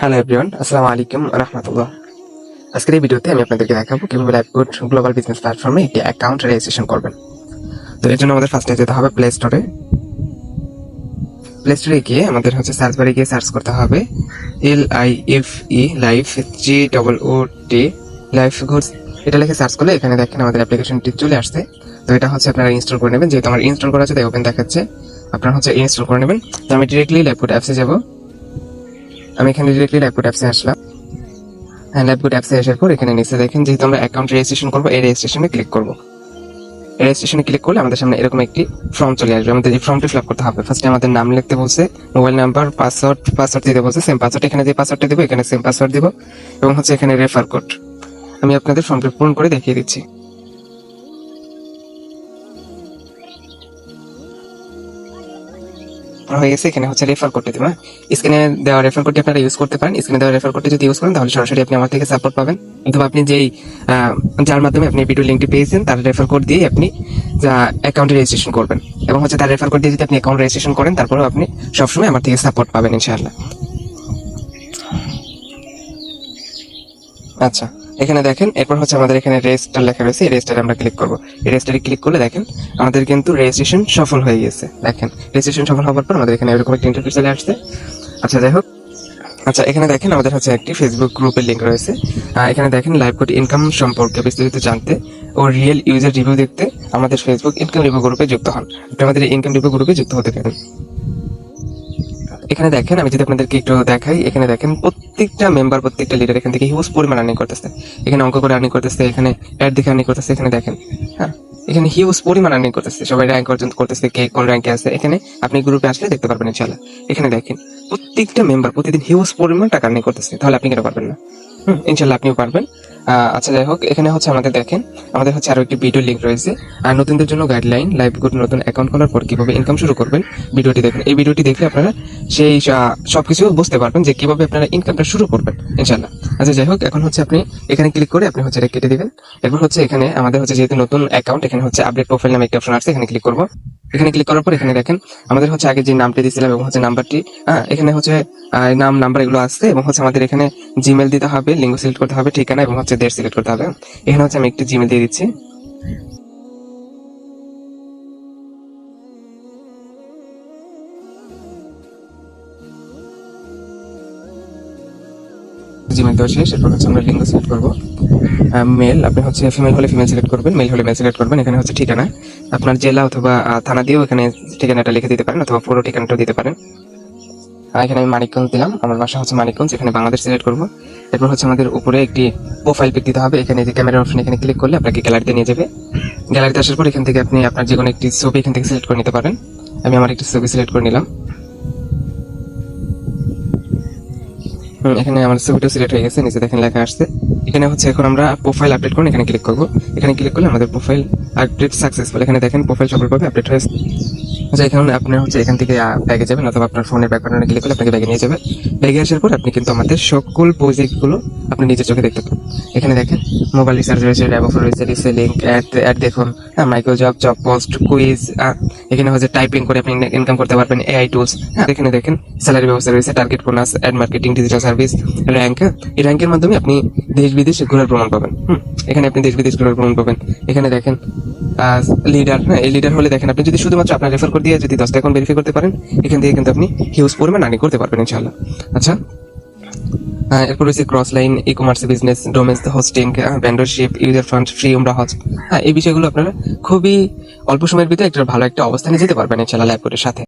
Hello everyone আসসালামু আলাইকুম রহমতুল্লাহ আজকের এই ভিডিওতে আমি আপনাদেরকে দেখাবো কীভাবে লাইফগুড গ্লোবাল বিজনেস প্ল্যাটফর্মে একটি অ্যাকাউন্ট রেজিস্ট্রেশন করবেন। তো এর জন্য আমাদের ফার্স্টে যেতে হবে প্লে স্টোরে প্লে স্টোরে গিয়ে আমাদের হচ্ছে সার্চ বারে গিয়ে সার্চ করতে হবে L I F E life G double O T life goods এটা লিখে সার্চ করলে এখানে দেখেন আমাদের অ্যাপ্লিকেশনটি চলে আসছে। তো এটা হচ্ছে আপনারা ইনস্টল করে নেবেন। যেহেতু আমার ইনস্টল করা আছে, তাই ওপেন দেখাচ্ছে। আপনারা হচ্ছে ইনস্টল করে নেবেন। তো আমি ডিরেক্টলি লাইফগুড অ্যাপসে যাব। আমি এখানে ডিরেক্টলি লাইফগুড অ্যাপসে আসলাম। হ্যাঁ লাইফগুড অ্যাপসে আসার পর এখানে নিচে দেখেন যেহেতু আমরা অ্যাকাউন্ট রেজিস্ট্রেশন করব, এই রেজিস্ট্রেশনে ক্লিক করব। রেজিস্ট্রেশনে ক্লিক করলে আমাদের সামনে এরকম একটি ফর্ম চলে আসবে। আমাদের এই ফর্মটি ফিল করতে হবে। ফার্স্টে আমাদের নাম লিখতে বলছে মোবাইল নাম্বার পাসওয়ার্ড পাসওয়ার্ড দিতে বলছে সেম পাসওয়ার্ড এখানে যে পাসওয়ার্ডটা দেবো, এখানে সেম পাসওয়ার্ড দিব এবং হচ্ছে এখানে রেফার কোড আমি আপনাদের ফর্মটি পূরণ করে দেখিয়ে দিচ্ছি। হয়ে গেছে, এখানে হচ্ছে রেফার করতে দেবেন। স্ক্রিনে দেওয়া রেফার কোডটি আপনারা ইউজ করতে পারেন। স্ক্রিনে দেওয়া রেফার কোডটি যদি ইউজ করেন, তাহলে সরাসরি আপনি আমার থেকে সাপোর্ট পাবেন। অথবা আপনি যেই যার মাধ্যমে আপনি ভিডিও লিঙ্কটি পেয়েছেন, তার রেফার কোড দিয়ে আপনি যা অ্যাকাউন্টে রেজিস্ট্রেশন করবেন। এবং হচ্ছে তার রেফার কোড দিয়ে যদি আপনি অ্যাকাউন্ট রেজিস্ট্রেশন করেন, তারপরেও আপনি সবসময় আমার থেকে সাপোর্ট পাবেন, ইনশাআল্লাহ। আচ্ছা। এখানে দেখেন, এরপর হচ্ছে আমাদের এখানে রেজিস্টার লেখা রয়েছে, এই রেজিস্টারে আমরা ক্লিক করব। এই রেজিস্টারে ক্লিক করলে দেখেন, আমাদের কিন্তু রেজিস্ট্রেশন সফল হয়ে গেছে। দেখেন রেজিস্ট্রেশন সফল হওয়ার পর আমাদের এখানে এরকম একটা ইন্টারফেস চলে আসছে। আচ্ছা যাই হোক। আচ্ছা এখানে দেখেন আমাদের হচ্ছে একটি ফেসবুক গ্রুপের লিঙ্ক রয়েছে। এখানে দেখেন লাইভ কোড ইনকাম সম্পর্কে বিস্তারিত জানতে ও রিয়েল ইউজার রিভিউ দেখতে আমাদের ফেসবুক ইনকাম রিভিউ গ্রুপে যুক্ত হন। আপনি আমাদের ইনকাম রিভিউ গ্রুপে যুক্ত হতে পারেন। এখানে দেখেন, আমি যদি আপনাদেরকে একটু দেখাই, এখানে দেখেন প্রত্যেকটা মেম্বার প্রত্যেকটা লিডার এখান থেকে হিউজ পরিমাণ আর্নিং করতেছে। এখানে অঙ্ক করে আর্নিং করতেছে, এখানে অ্যাড দেখে আর্নিং করতেছে, এখানে দেখেন হ্যাঁ এখানে হিউজ পরিমাণ আর্নিং করতেছে। সবাই র্যাঙ্ক অর্জন করতেছে, কে কোন র্যাঙ্কে আছে, এখানে আপনি গ্রুপে আসলে দেখতে পারবেন ইনশাল্লাহ এখানে দেখেন, প্রত্যেকটা মেম্বার প্রতিদিন হিউজ পরিমাণ টাকা আর্নিং করতেছে, তাহলে আপনি কেন পারবেন না? ইনশাল্লাহ আপনিও পারবেন। আচ্ছা যাই হোক এখানে হচ্ছে আমাদের দেখেন আমাদের হচ্ছে আরও একটি ভিডিও লিঙ্ক রয়েছে। আর নতুনদের জন্য গাইডলাইন লাইভ গুড নতুন অ্যাকাউন্ট খোলার পর কীভাবে ইনকাম শুরু করবেন ভিডিওটি দেখুন। এই ভিডিওটি দেখলে আপনারা সেই আহ, সবকিছু বুঝতে পারবেন যে কীভাবে আপনারা ইনকামটা শুরু করবেন ইনশাল্লাহ আচ্ছা যাই হোক এখন হচ্ছে আপনি এখানে ক্লিক করে আপনি হচ্ছে এটা কেটে দিবেন। এরপর হচ্ছে এখানে আমাদের হচ্ছে যেহেতু নতুন অ্যাকাউন্ট এখানে হচ্ছে আপডেট প্রোফাইল নামে একটা অপশন আছে এখানে ক্লিক করব। এখানে ক্লিক করার পর এখানে দেখেন, আমাদের হচ্ছে আগে যে নামটি দিয়েছিলাম এবং হচ্ছে নাম্বারটি হ্যাঁ এখানে হচ্ছে নাম নাম্বার এগুলো আসছে এবং হচ্ছে আমাদের এখানে জিমেল দিতে হবে লিঙ্গ সিলেক্ট করতে হবে, ঠিকানা এবং হচ্ছে দেশ সিলেক্ট করতে হবে। এখানে হচ্ছে আমি একটি জিমেল দিয়ে দিচ্ছি। জিমেল দেওয়া শেষ হচ্ছে আমরা লিঙ্গ সিলেক্ট করব। মেল আপনি হচ্ছে ফিমেল হলে ফিমেল সিলেক্ট করবেন মেল হলে মেল সিলেক্ট করবেন, এখানে হচ্ছে ঠিকানা। আপনার জেলা অথবা থানা দিয়েও এখানে ঠিকানাটা লিখে দিতে পারেন অথবা পুরো ঠিকানাটা দিতে পারেন। এখানে আমি মানিকগঞ্জ দিলাম, আমার বাসা হচ্ছে মানিকগঞ্জ, এখানে বাংলাদেশ সিলেক্ট করব। এরপর হচ্ছে আমাদের উপরে একটি প্রোফাইল পিক দিতে হবে, এখানে যে ক্যামেরা অপশন এখানে ক্লিক করলে আপনাকে গ্যালারিতে নিয়ে যাবে। গ্যালারিতে আসার পর এখান থেকে আপনি আপনার যে কোনো একটি ছবি এখান থেকে সিলেক্ট করে নিতে পারেন। আমি আমার একটি ছবি সিলেক্ট করে নিলাম। এখানে আমার ছবিটা সিলেক্ট হয়ে গেছে, নিচে দেখেন লেখা আসছে। এখানে হচ্ছে এখন আমরা প্রোফাইল আপডেট করুন, এখানে ক্লিক করব। এখানে ক্লিক করলে আমাদের প্রোফাইল আপডেট সাকসেসফুল এখানে দেখেন প্রোফাইল সফলভাবে আপডেট হয়েছে। আচ্ছা এখানে আপনি হচ্ছে এখান থেকে ব্যাগে যাবেন অথবা আপনার ফোনের ব্যাক বাটনে ক্লিক করলে আপনাকে ব্যাগে নিয়ে যাবে ব্যাগে আসার পর আপনি কিন্তু আমাদের সকল প্রজেক্টগুলো আপনি নিজের চোখে দেখতে পাবেন। এখানে দেখেন মোবাইল রিচার্জ রয়েছে অফার রয়েছে রিসেলিং অ্যাড অ্যাড দেখুন হ্যাঁ micro job job post quiz এখানে হচ্ছে টাইপিং করে আপনি ইনকাম করতে পারবেন এআই টুলস হ্যাঁ এখানে দেখেন স্যালারি ব্যবস্থা রয়েছে target bonus ad marketing digital service rank এই র্যাঙ্কের মাধ্যমে আপনি দেশ বিদেশ ঘোরার প্রমাণ পাবেন হুম, এখানে আপনি দেশ বিদেশ ঘোরার প্রমাণ পাবেন। এখানে দেখেন লিডার হ্যাঁ এই লিডার হলে দেখেন আপনি যদি শুধুমাত্র আপনার রেফার করে দিয়ে যদি দশটা অ্যাকাউন্ট ভেরিফাই করতে পারেন, এখান থেকে কিন্তু আপনি হিউজ পরিমাণ আর্নিং করতে পারবেন ইনশাল্লাহ আচ্ছা? এরপর রয়েছে cross line E commerce business domains hosting vendorship user fund free উমরা হজ হ্যাঁ এই বিষয়গুলো আপনারা খুবই অল্প সময়ের ভিতরে একটা ভালো একটা অবস্থানে যেতে পারবেন এছাড়া ল্যাব কোডের সাথে।